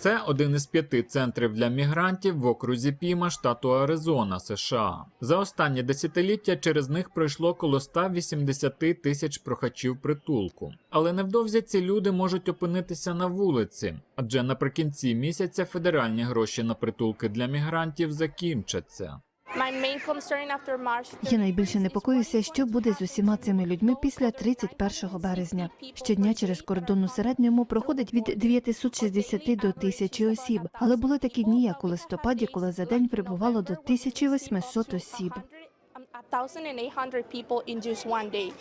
Це один із п'яти центрів для мігрантів в окрузі Піма, штату Аризона, США. За останні десятиліття через них пройшло коло 180 тисяч прохачів притулку. Але невдовзі ці люди можуть опинитися на вулиці, адже наприкінці місяця федеральні гроші на притулки для мігрантів закінчаться. Я найбільше непокоюся, що буде з усіма цими людьми після 31 березня. Щодня через кордон у середньому проходить від 960 до 1000 осіб, але були такі дні, як у листопаді, коли за день прибувало до 1800 осіб. 1,800 people in just one day.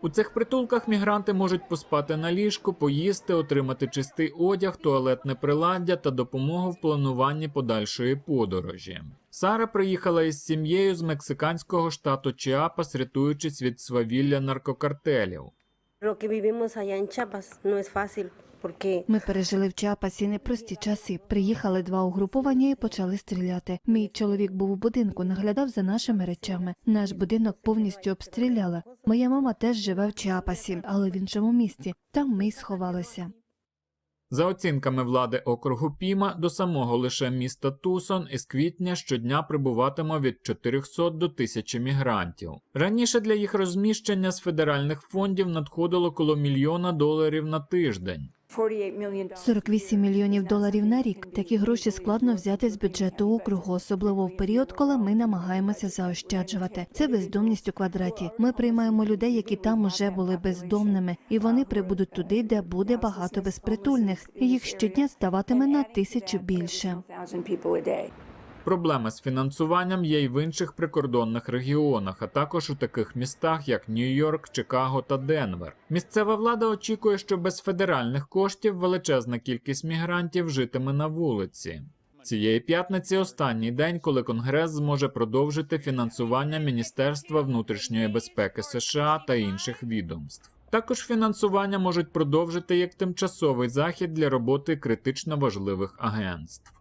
У цих притулках мігранти можуть поспати на ліжку, поїсти, отримати чистий одяг, туалетне приладдя та допомогу в плануванні подальшої подорожі. Сара приїхала із сім'єю з мексиканського штату Чіапас, рятуючись від свавілля наркокартелів. Ми пережили в Чапасі непрості часи. Приїхали два угруповання і почали стріляти. Мій чоловік був у будинку, наглядав за нашими речами. Наш будинок повністю обстріляли. Моя мама теж живе в Чапасі, але в іншому місті. Там ми й сховалися. За оцінками влади округу Піма, до самого лише міста Тусон із квітня щодня прибуватиме від 400 до 1000 мігрантів. Раніше для їх розміщення з федеральних фондів надходило коло мільйона доларів на тиждень. 48 мільйонів доларів на рік. Такі гроші складно взяти з бюджету округу, особливо в період, коли ми намагаємося заощаджувати. Це бездомність у квадраті. Ми приймаємо людей, які там уже були бездомними, і вони прибудуть туди, де буде багато безпритульних. Їх щодня ставатиме на тисячу більше. Проблеми з фінансуванням є й в інших прикордонних регіонах, а також у таких містах, як Нью-Йорк, Чикаго та Денвер. Місцева влада очікує, що без федеральних коштів величезна кількість мігрантів житиме на вулиці. Цієї п'ятниці останній день, коли Конгрес зможе продовжити фінансування Міністерства внутрішньої безпеки США та інших відомств. Також фінансування можуть продовжити як тимчасовий захід для роботи критично важливих агентств.